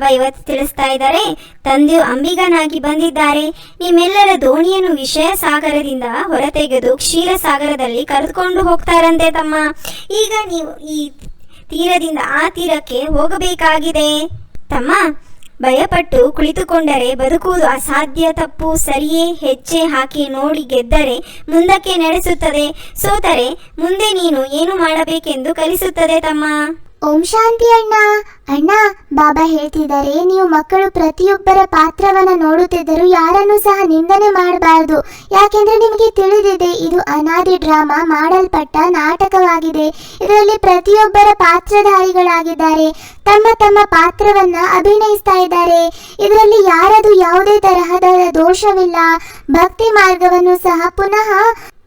ಬಾಬಾ ಇವತ್ತು ತಿಳಿಸ್ತಾ ಇದ್ದಾರೆ. ತಂದೆಯು ಅಂಬಿಗನಾಗಿ ಬಂದಿದ್ದಾರೆ. ನಿಮ್ಮೆಲ್ಲರ ದೋಣಿಯನ್ನು ವಿಷಯ ಸಾಗರದಿಂದ ಹೊರತೆಗೆದು ಕ್ಷೀರ ಸಾಗರದಲ್ಲಿ ಕರೆದುಕೊಂಡು ಹೋಗ್ತಾರಂತೆ ತಮ್ಮ. ಈಗ ನೀವು ಈ ತೀರದಿಂದ ಆ ತೀರಕ್ಕೆ ಹೋಗಬೇಕಾಗಿದೆ. ತಮ್ಮ, ಭಯಪಟ್ಟು ಕುಳಿತುಕೊಂಡರೆ ಬದುಕುವುದು ಅಸಾಧ್ಯ. ತಪ್ಪು, ಸರಿಯೇ, ಹೆಜ್ಜೆ ಹಾಕಿ ನೋಡಿ ಗೆದ್ದರೆ ಮುಂದಕ್ಕೆ ನಡೆಸುತ್ತದೆ. ಸೋತರೆ ಮುಂದೆ ನೀನು ಏನು ಮಾಡಬೇಕೆಂದು ಕಲಿಸುತ್ತದೆ ತಮ್ಮ. ಓಂ ಶಾಂತಿ ಅಣ್ಣ. ಅಣ್ಣ, ಬಾಬಾ ಹೇಳ್ತಿದ್ದಾರೆ, ನೀವು ಮಕ್ಕಳು ಪ್ರತಿಯೊಬ್ಬರ ಪಾತ್ರವನ್ನ ನೋಡುತ್ತಿದ್ದರೂ ಯಾರನ್ನು ಸಹ ನಿಂದನೆ ಮಾಡಬಾರದು. ಯಾಕೆಂದ್ರೆ ನಿಮಗೆ ತಿಳಿದಿದೆ, ಇದು ಅನಾದಿ ಡ್ರಾಮಾ, ಮಾಡಲ್ಪಟ್ಟ ನಾಟಕವಾಗಿದೆ. ಇದರಲ್ಲಿ ಪ್ರತಿಯೊಬ್ಬರ ಪಾತ್ರಧಾರಿಗಳಾಗಿದ್ದಾರೆ. ತಮ್ಮ ತಮ್ಮ ಪಾತ್ರವನ್ನ ಅಭಿನಯಿಸ್ತಾ ಇದ್ದಾರೆ. ಇದರಲ್ಲಿ ಯಾರದು ಯಾವುದೇ ತರಹದ ದೋಷವಿಲ್ಲ. ಭಕ್ತಿ ಮಾರ್ಗವನ್ನು ಸಹ ಪುನಃ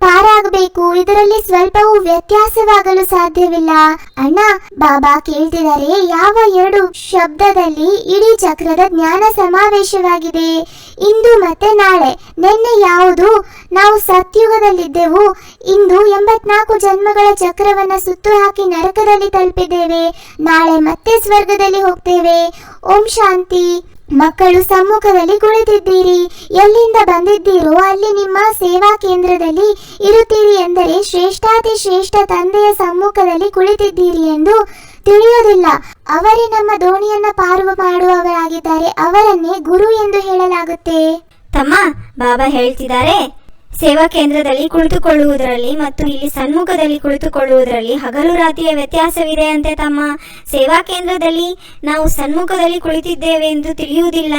ಪಾರಾಗಬೇಕು. ಇದರಲ್ಲಿ ಸ್ವಲ್ಪವೂ ವ್ಯತ್ಯಾಸವಾಗಲು ಸಾಧ್ಯವಿಲ್ಲ. ಅಣ್ಣ, ಬಾಬಾ ಕೇಳ್ತಿದ್ದಾರೆ. ಯಾವ ಎರಡು ಶಬ್ದದಲ್ಲಿ ಇಡೀ ಚಕ್ರದ ಜ್ಞಾನ ಸಮಾವೇಶವಾಗಿದೆ. ಇಂದು ಮತ್ತೆ ನಾಳೆ. ನಿನ್ನೆ ಯಾವುದು? ನಾವು ಸತ್ಯುಗದಲ್ಲಿದ್ದೆವು. ಇಂದು ಎಂಬತ್ನಾಲ್ಕು ಜನ್ಮಗಳ ಚಕ್ರವನ್ನ ಸುತ್ತು ಹಾಕಿ ನರಕದಲ್ಲಿ ತಲುಪಿದ್ದೇವೆ. ನಾಳೆ ಮತ್ತೆ ಸ್ವರ್ಗದಲ್ಲಿ ಹೋಗ್ತೇವೆ. ಓಂ ಶಾಂತಿ. ಮಕ್ಕಳು ಸಮ್ಮುಖದಲ್ಲಿ ಕುಳಿತಿದ್ದೀರಿ. ಎಲ್ಲಿಂದ ಬಂದಿದ್ದೀರೋ ಅಲ್ಲಿ ನಿಮ್ಮ ಸೇವಾ ಕೇಂದ್ರದಲ್ಲಿ ಇರುತ್ತೀರಿ ಎಂದರೆ ಶ್ರೇಷ್ಠಾತಿ ಶ್ರೇಷ್ಠ ತಂದೆಯ ಸಮ್ಮುಖದಲ್ಲಿ ಕುಳಿತಿದ್ದೀರಿ ಎಂದು ತಿಳಿಯೋದಿಲ್ಲ ಅವರೇ ನಮ್ಮ ದೋಣಿಯನ್ನ ಪಾರು ಮಾಡುವವರಾಗಿದ್ದಾರೆ. ಅವರನ್ನೇ ಗುರು ಎಂದು ಹೇಳಲಾಗುತ್ತೆ. ತಮ್ಮ, ಬಾಬಾ ಹೇಳ್ತಿದ್ದಾರೆ ಸೇವಾ ಕೇಂದ್ರದಲ್ಲಿ ಕುಳಿತುಕೊಳ್ಳುವುದರಲ್ಲಿ ಮತ್ತು ಇಲ್ಲಿ ಸಣ್ಮುಖದಲ್ಲಿ ಕುಳಿತುಕೊಳ್ಳುವುದರಲ್ಲಿ ಹಗಲು ರಾತ್ರಿಯ ವ್ಯತ್ಯಾಸವಿದೆ ಅಂತೆ ತಮ್ಮ. ಸೇವಾ ಕೇಂದ್ರದಲ್ಲಿ ನಾವು ಸಣ್ಮುಖದಲ್ಲಿ ಕುಳಿತಿದ್ದೇವೆ ಎಂದು ತಿಳಿಯುವುದಿಲ್ಲ.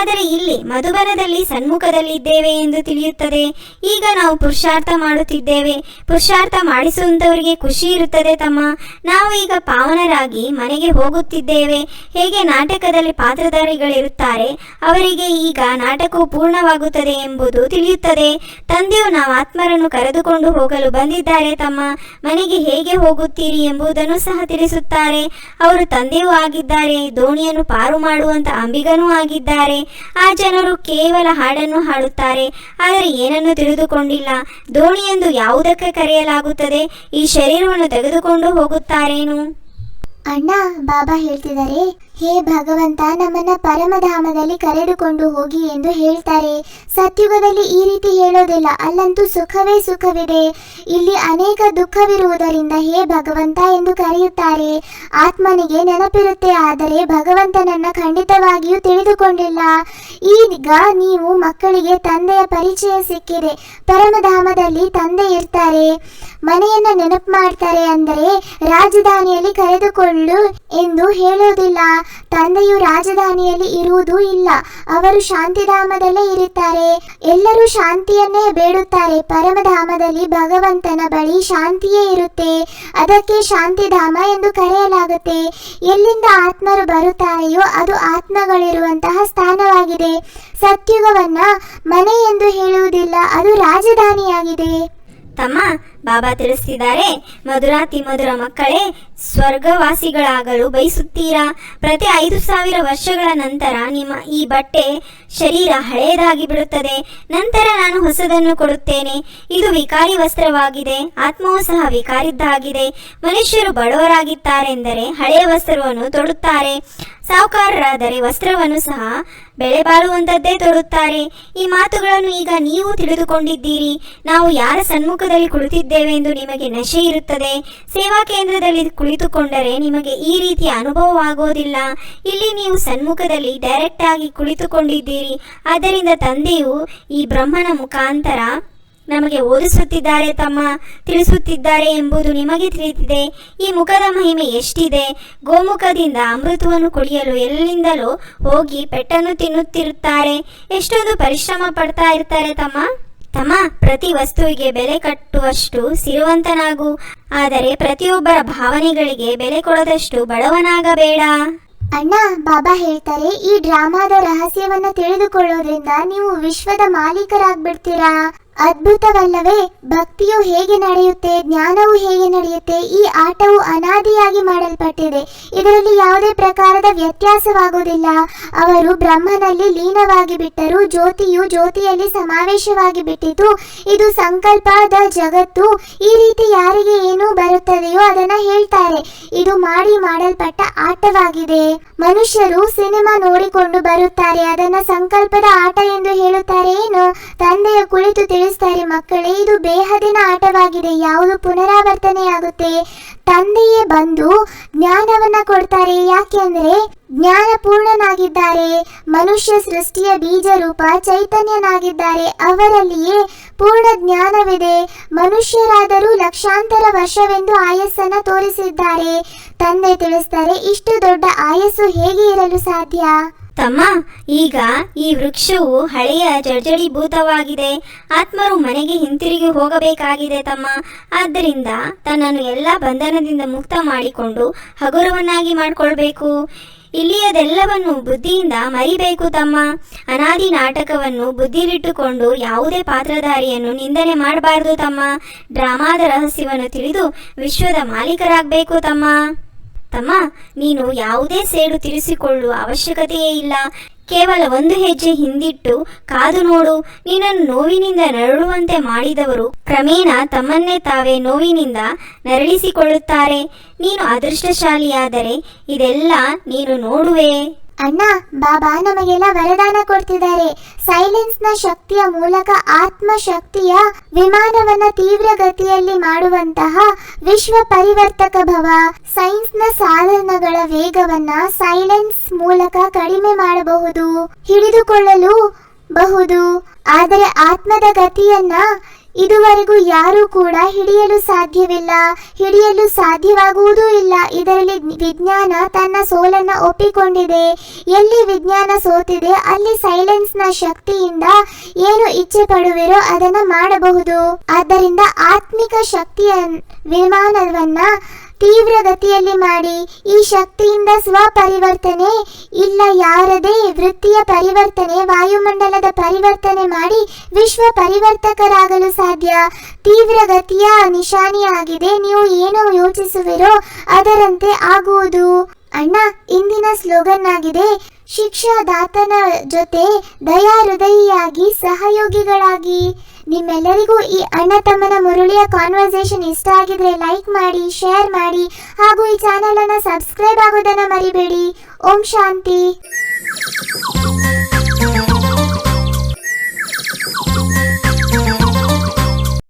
ಆದರೆ ಇಲ್ಲಿ ಮಧುಬನದಲ್ಲಿ ಸಣ್ಮುಖದಲ್ಲಿ ಇದ್ದೇವೆ ಎಂದು ತಿಳಿಯುತ್ತದೆ. ಈಗ ನಾವು ಪುರುಷಾರ್ಥ ಮಾಡುತ್ತಿದ್ದೇವೆ. ಪುರುಷಾರ್ಥ ಮಾಡಿಸುವಂತವರಿಗೆ ಖುಷಿ ಇರುತ್ತದೆ ತಮ್ಮ. ನಾವು ಈಗ ಪಾವನರಾಗಿ ಮನೆಗೆ ಹೋಗುತ್ತಿದ್ದೇವೆ. ಹೇಗೆ ನಾಟಕದಲ್ಲಿ ಪಾತ್ರಧಾರಿಗಳಿರುತ್ತಾರೆ. ಅವರಿಗೆ ಈಗ ನಾಟಕವು ಪೂರ್ಣವಾಗುತ್ತದೆ ಎಂಬುದು ತಿಳಿಯುತ್ತದೆ. ತಂದೆಯು ನಾವು ಆತ್ಮರನ್ನು ಕರೆದುಕೊಂಡು ಹೋಗಲು ಬಂದಿದ್ದಾರೆ, ತಮ್ಮ ಮನೆಗೆ ಹೇಗೆ ಹೋಗುತ್ತೀರಿ ಎಂಬುದನ್ನು ಸಹ ತಿಳಿಸುತ್ತಾರೆ. ಅವರು ತಂದೆಯೂ ಆಗಿದ್ದಾರೆ, ದೋಣಿಯನ್ನು ಪಾರು ಮಾಡುವಂತ ಅಂಬಿಗನೂ ಆಗಿದ್ದಾರೆ. ಆ ಜನರು ಕೇವಲ ಹಾಡನ್ನು ಹಾಡುತ್ತಾರೆ, ಆದರೆ ಏನನ್ನು ತಿಳಿದುಕೊಂಡಿಲ್ಲ. ದೋಣಿ ಎಂದು ಯಾವುದಕ್ಕೆ ಕರೆಯಲಾಗುತ್ತದೆ? ಈ ಶರೀರವನ್ನು ತೆಗೆದುಕೊಂಡು ಹೋಗುತ್ತಾರೇನು? ಅಣ್ಣ, ಬಾಬಾ ಹೇಳ್ತಿದ್ದಾರೆ, ಹೇ ಭಗವಂತ, ನಮ್ಮನ್ನ ಪರಮಧಾಮದಲ್ಲಿ ಕರೆದುಕೊಂಡು ಹೋಗಿ ಎಂದು ಹೇಳ್ತಾರೆ. ಸತ್ಯುಗದಲ್ಲಿ ಈ ರೀತಿ ಹೇಳೋದಿಲ್ಲ, ಅಲ್ಲಂತೂ ಸುಖವೇ ಸುಖವಿದೆ. ಇಲ್ಲಿ ಅನೇಕ ದುಃಖವಿರುವುದರಿಂದ ಹೇ ಭಗವಂತ ಎಂದು ಕರೆಯುತ್ತಾರೆ. ಆತ್ಮನಿಗೆ ನೆನಪಿರುತ್ತೆ, ಆದರೆ ಭಗವಂತನನ್ನ ಖಂಡಿತವಾಗಿಯೂ ತಿಳಿದುಕೊಂಡಿಲ್ಲ. ಈಗ ನೀವು ಮಕ್ಕಳಿಗೆ ತಂದೆಯ ಪರಿಚಯ ಸಿಕ್ಕಿದೆ, ಪರಮಧಾಮದಲ್ಲಿ ತಂದೆ ಇರ್ತಾರೆ. ಮನೆಯನ್ನ ನೆನಪು ಮಾಡ್ತಾರೆ ಅಂದರೆ ರಾಜಧಾನಿಯಲ್ಲಿ ಕರೆದುಕೊಳ್ಳು ಎಂದು ಹೇಳೋದಿಲ್ಲ. ತಂದೆಯು ರಾಜಧಾನಿಯಲ್ಲಿ ಇರುವುದೂ ಇಲ್ಲ. ಅವರು ಶಾಂತಿಧಾಮದಲ್ಲೇ ಇರುತ್ತಾರೆ. ಎಲ್ಲರೂ ಶಾಂತಿಯನ್ನೇ ಬೇಡುತ್ತಾರೆ. ಪರಮಧಾಮದಲ್ಲಿ ಭಗವಂತನ ಬಳಿ ಶಾಂತಿಯೇ ಇರುತ್ತೆ. ಅದಕ್ಕೆ ಶಾಂತಿಧಾಮ ಎಂದು ಕರೆಯಲಾಗುತ್ತೆ. ಎಲ್ಲಿಂದ ಆತ್ಮರು ಬರುತ್ತಾರೆಯೋ ಅದು ಆತ್ಮಗಳಿರುವಂತಹ ಸ್ಥಾನವಾಗಿದೆ. ಸತ್ಯುಗವನ್ನ ಮನೆ ಎಂದು ಹೇಳುವುದಿಲ್ಲ. ಅದು ರಾಜಧಾನಿಯಾಗಿದೆ. ತಮ್ಮ ಬಾಬಾ ತಿಳಿಸಿದ್ದಾರೆ ಮಧುರಾತಿ ಮಧುರ ಮಕ್ಕಳೇ, ಸ್ವರ್ಗವಾಸಿಗಳಾಗಲು ಬಯಸುತ್ತೀರಾ? ಪ್ರತಿ ಐದು ಸಾವಿರ ವರ್ಷಗಳ ನಂತರ ನಿಮ್ಮ ಈ ಬಟ್ಟೆ ಶರೀರ ಹಳೆಯದಾಗಿ ಬಿಡುತ್ತದೆ. ನಂತರ ನಾನು ಹೊಸದನ್ನು ಕೊಡುತ್ತೇನೆ. ಇದು ವಿಕಾರಿ ವಸ್ತ್ರವಾಗಿದೆ. ಆತ್ಮವೂ ಸಹ ವಿಕಾರಿದ್ದಾಗಿದೆ. ಮನುಷ್ಯರು ಬಡವರಾಗಿದ್ದಾರೆಂದರೆ ಹಳೆಯ ವಸ್ತ್ರವನ್ನು ತೊಡುತ್ತಾರೆ. ಸಾಹುಕಾರರಾದರೆ ವಸ್ತ್ರವನ್ನು ಸಹ ಬೆಳೆ ಬಾಳುವಂಥದ್ದೇ ತೊಡುತ್ತಾರೆ. ಈ ಮಾತುಗಳನ್ನು ಈಗ ನೀವು ತಿಳಿದುಕೊಂಡಿದ್ದೀರಿ. ನಾವು ಯಾರ ಸನ್ಮುಖದಲ್ಲಿ ಕುಳಿತಿದ್ದೇವೆ? ಎಂದು ನಿಮಗೆ ನಶೆ ಇರುತ್ತದೆ. ಸೇವಾ ಕೇಂದ್ರದಲ್ಲಿ ಕುಳಿತುಕೊಂಡರೆ ನಿಮಗೆ ಈ ರೀತಿಯ ಅನುಭವವಾಗೋದಿಲ್ಲ. ಇಲ್ಲಿ ನೀವು ಸನ್ಮುಖದಲ್ಲಿ ಡೈರೆಕ್ಟ್ ಆಗಿ ಕುಳಿತುಕೊಂಡಿದ್ದೀರಿ. ಆದ್ದರಿಂದ ತಂದೆಯು ಈ ಬ್ರಹ್ಮನ ಮುಖಾಂತರ ನಮಗೆ ಓದಿಸುತ್ತಿದ್ದಾರೆ ತಮ್ಮ, ತಿಳಿಸುತ್ತಿದ್ದಾರೆ ಎಂಬುದು ನಿಮಗೆ ತಿಳಿದಿದೆ. ಈ ಮುಖದ ಮಹಿಮೆ ಎಷ್ಟಿದೆ? ಗೋಮುಖದಿಂದ ಅಮೃತವನ್ನು ಕುಡಿಯಲು ಎಲ್ಲಿಂದಲೂ ಹೋಗಿ ಪೆಟ್ಟನ್ನು ತಿನ್ನುತ್ತಿರುತ್ತಾರೆ. ಎಷ್ಟೊಂದು ಪರಿಶ್ರಮ ಪಡ್ತಾ ಇರ್ತಾರೆ ತಮ್ಮ. ತಮ್ಮ ಪ್ರತಿ ವಸ್ತುವಿಗೆ ಬೆಲೆ ಕಟ್ಟುವಷ್ಟು ಸಿರುವಂತನಾಗು, ಆದರೆ ಪ್ರತಿಯೊಬ್ಬರ ಭಾವನೆಗಳಿಗೆ ಬೆಲೆ ಕೊಡದಷ್ಟು ಬಡವನಾಗಬೇಡ. ಅಣ್ಣ, ಬಾಬಾ ಹೇಳ್ತಾರೆ, ಈ ಡ್ರಾಮಾದ ರಹಸ್ಯವನ್ನ ತಿಳಿದುಕೊಳ್ಳೋದ್ರಿಂದ ನೀವು ವಿಶ್ವದ ಮಾಲೀಕರಾಗ್ಬಿಡ್ತೀರಾ? ಅದ್ಭುತವಲ್ಲವೇ, ಭಕ್ತಿಯು ಹೇಗೆ ನಡೆಯುತ್ತೆ, ಜ್ಞಾನವು ಹೇಗೆ ನಡೆಯುತ್ತೆ, ಈ ಆಟವು ಅನಾದಿಯಾಗಿ ಮಾಡಲ್ಪಟ್ಟಿದೆ. ಇದರಲ್ಲಿ ಯಾವುದೇ ಪ್ರಕಾರದ ವ್ಯತ್ಯಾಸವಾಗುವುದಿಲ್ಲ. ಅವರು ಬ್ರಹ್ಮನಲ್ಲಿ ಲೀನವಾಗಿ ಬಿಟ್ಟರು, ಜ್ಯೋತಿಯು ಜ್ಯೋತಿಯಲ್ಲಿ ಸಮಾವೇಶವಾಗಿ ಬಿಟ್ಟಿತು. ಇದು ಸಂಕಲ್ಪದ ಜಗತ್ತು. ಈ ರೀತಿ ಯಾರಿಗೆ ಏನು ಬರುತ್ತದೆಯೋ ಅದನ್ನ ಹೇಳ್ತಾರೆ. ಇದು ಮಾಡಿ ಮಾಡಲ್ಪಟ್ಟ ಆಟವಾಗಿದೆ. ಮನುಷ್ಯರು ಸಿನಿಮಾ ನೋಡಿಕೊಂಡು ಬರುತ್ತಾರೆ. ಅದನ್ನ ಸಂಕಲ್ಪದ ಆಟ ಎಂದು ಹೇಳುತ್ತಾರೆ. ಏನು? ತಂದೆಯ ಕುಳಿತು ತಿಳಿಸ್ತಾರೆ ಮಕ್ಕಳೇ, ಇದು ಬೇಹದಿನ ಆಟವಾಗಿದೆ. ಯಾವುದು ಪುನರಾವರ್ತನೆಯಾಗುತ್ತೆ ತಂದೆಯೇ ಬಂದು ಜ್ಞಾನವನ್ನ ಕೊಡ್ತಾರೆ. ಯಾಕೆಂದ್ರೆ ಜ್ಞಾನ ಪೂರ್ಣನಾಗಿದ್ದಾರೆ ಮನುಷ್ಯ ಸೃಷ್ಟಿಯ ಬೀಜ ರೂಪ ಚೈತನ್ಯನಾಗಿದ್ದಾರೆ. ಅವರಲ್ಲಿಯೇ ಪೂರ್ಣ ಜ್ಞಾನವಿದೆ. ಮನುಷ್ಯರಾದರೂ ಲಕ್ಷಾಂತರ ವರ್ಷವೆಂದು ಆಯಸ್ಸನ್ನ ತೋರಿಸಿದ್ದಾರೆ. ತಂದೆ ತಿಳಿಸ್ತಾರೆ, ಇಷ್ಟು ದೊಡ್ಡ ಆಯಸ್ಸು ಹೇಗೆ ಇರಲು ಸಾಧ್ಯ? ತಮ್ಮ, ಈಗ ಈ ವೃಕ್ಷವು ಹಳೆಯ ಜರ್ಜಡೀಭೂತವಾಗಿದೆ ಆತ್ಮರು ಮನೆಗೆ ಹಿಂತಿರುಗಿ ಹೋಗಬೇಕಾಗಿದೆ ತಮ್ಮ. ಆದ್ದರಿಂದ ತನ್ನನ್ನು ಎಲ್ಲ ಬಂಧನದಿಂದ ಮುಕ್ತ ಮಾಡಿಕೊಂಡು ಹಗುರವನ್ನಾಗಿ ಮಾಡಿಕೊಳ್ಬೇಕು. ಇಲ್ಲಿಯದೆಲ್ಲವನ್ನು ಬುದ್ಧಿಯಿಂದ ಮರಿಬೇಕು ತಮ್ಮ. ಅನಾದಿ ನಾಟಕವನ್ನು ಬುದ್ಧಿಲಿಟ್ಟುಕೊಂಡು ಯಾವುದೇ ಪಾತ್ರಧಾರಿಯನ್ನು ನಿಂದನೆ ಮಾಡಬಾರದು ತಮ್ಮ. ಡ್ರಾಮಾದ ರಹಸ್ಯವನ್ನು ತಿಳಿದು ವಿಶ್ವದ ಮಾಲೀಕರಾಗಬೇಕು ತಮ್ಮ. ತಮ್ಮ ನೀನು ಯಾವುದೇ ಸೇಡು ತಿಳಿಸಿಕೊಳ್ಳುವ ಅವಶ್ಯಕತೆಯೇ ಇಲ್ಲ. ಕೇವಲ ಒಂದು ಹೆಜ್ಜೆ ಹಿಂದಿಟ್ಟು ಕಾದು ನೋಡು. ನಿನ್ನನ್ನು ನೋವಿನಿಂದ ನರಳುವಂತೆ ಮಾಡಿದವರು ಕ್ರಮೇಣ ತಮ್ಮನ್ನೇ ತಾವೇ ನೋವಿನಿಂದ ನರಳಿಸಿಕೊಳ್ಳುತ್ತಾರೆ. ನೀನು ಅದೃಷ್ಟಶಾಲಿಯಾದರೆ ಇದೆಲ್ಲ ನೀನು ನೋಡುವೆ. ಅಣ್ಣ, ಬಾಬಾ ನಮಗೆಲ್ಲ ವರದಾನ ಕೊಡ್ತಿದ್ದಾರೆ. ಸೈಲೆನ್ಸ್ನ ಶಕ್ತಿಯ ಮೂಲಕ ಆತ್ಮ ಶಕ್ತಿಯ ವಿಮಾನವನ್ನ ತೀವ್ರ ಗತಿಯಲ್ಲಿ ಮಾಡುವಂತಹ ವಿಶ್ವ ಪರಿವರ್ತಕ ಭವ. ಸೈನ್ಸ್ನ ಸಾಧನಗಳ ವೇಗವನ್ನ ಸೈಲೆನ್ಸ್ ಮೂಲಕ ಕಡಿಮೆ ಮಾಡಬಹುದು ಹಿಡಿದುಕೊಳ್ಳಲು ಬಹುದು ಆದರೆ ಆತ್ಮದ ಗತಿಯನ್ನ ಇದುವರೆಗೂ ಯಾರೂ ಕೂಡ ಹಿಡಿಯಲು ಸಾಧ್ಯವಿಲ್ಲ, ಹಿಡಿಯಲು ಸಾಧ್ಯವಾಗುವುದೂ ಇಲ್ಲ. ಇದರಲ್ಲಿ ವಿಜ್ಞಾನ ತನ್ನ ಸೋಲನ್ನ ಒಪ್ಪಿಕೊಂಡಿದೆ. ಎಲ್ಲಿ ವಿಜ್ಞಾನ ಸೋತಿದೆ, ಅಲ್ಲಿ ಸೈಲೆನ್ಸ್ನ ಶಕ್ತಿಯಿಂದ ಏನು ಇಚ್ಛೆ ಪಡುವಿರೋ ಅದನ್ನ ಮಾಡಬಹುದು. ಆದ್ದರಿಂದ ಆತ್ಮಿಕ ಶಕ್ತಿಯ ವಿಮಾನವನ್ನ ತೀವ್ರ ಗತಿಯಲ್ಲಿ ಮಾಡಿ ಈ ಶಕ್ತಿಯಿಂದ ಸ್ವಪರಿವರ್ತನೆ, ಇಲ್ಲ ಯಾರದೇ ವೃತ್ತಿಯ ಪರಿವರ್ತನೆ, ವಾಯುಮಂಡಲದ ಪರಿವರ್ತನೆ ಮಾಡಿ ವಿಶ್ವ ಪರಿವರ್ತಕರಾಗಲು ಸಾಧ್ಯ. ತೀವ್ರಗತಿಯ ನಿಶಾನಿಯಾಗಿದೆ. ನೀವು ಏನು ಯೋಚಿಸುವಿರೋ ಅದರಂತೆ ಆಗುವುದು. ಅಣ್ಣ, ಇಂದಿನ ಸ್ಲೋಗನ್ ಆಗಿದೆ ಶಿಕ್ಷಾದಾತನ ಜೊತೆ ದಯಾ ಹೃದಯಿಯಾಗಿ ಸಹಯೋಗಿಗಳಾಗಿ. ನಿಮ್ಮೆಲ್ಲರಿಗೂ ಈ ಅಣ್ಣ ತಮ್ಮನ ಮುರುಳಿಯ ಕಾನ್ವರ್ಸೇಷನ್ ಇಷ್ಟ ಆಗಿದ್ರೆ ಲೈಕ್ ಮಾಡಿ ಶೇರ್ ಮಾಡಿ, ಹಾಗೂ ಈ ಚಾನೆಲ್ ಅನ್ನ ಸಬ್ಸ್ಕ್ರೈಬ್ ಆಗೋದನ್ನ ಮರಿಬೇಡಿ. ಓಂ ಶಾಂತಿ.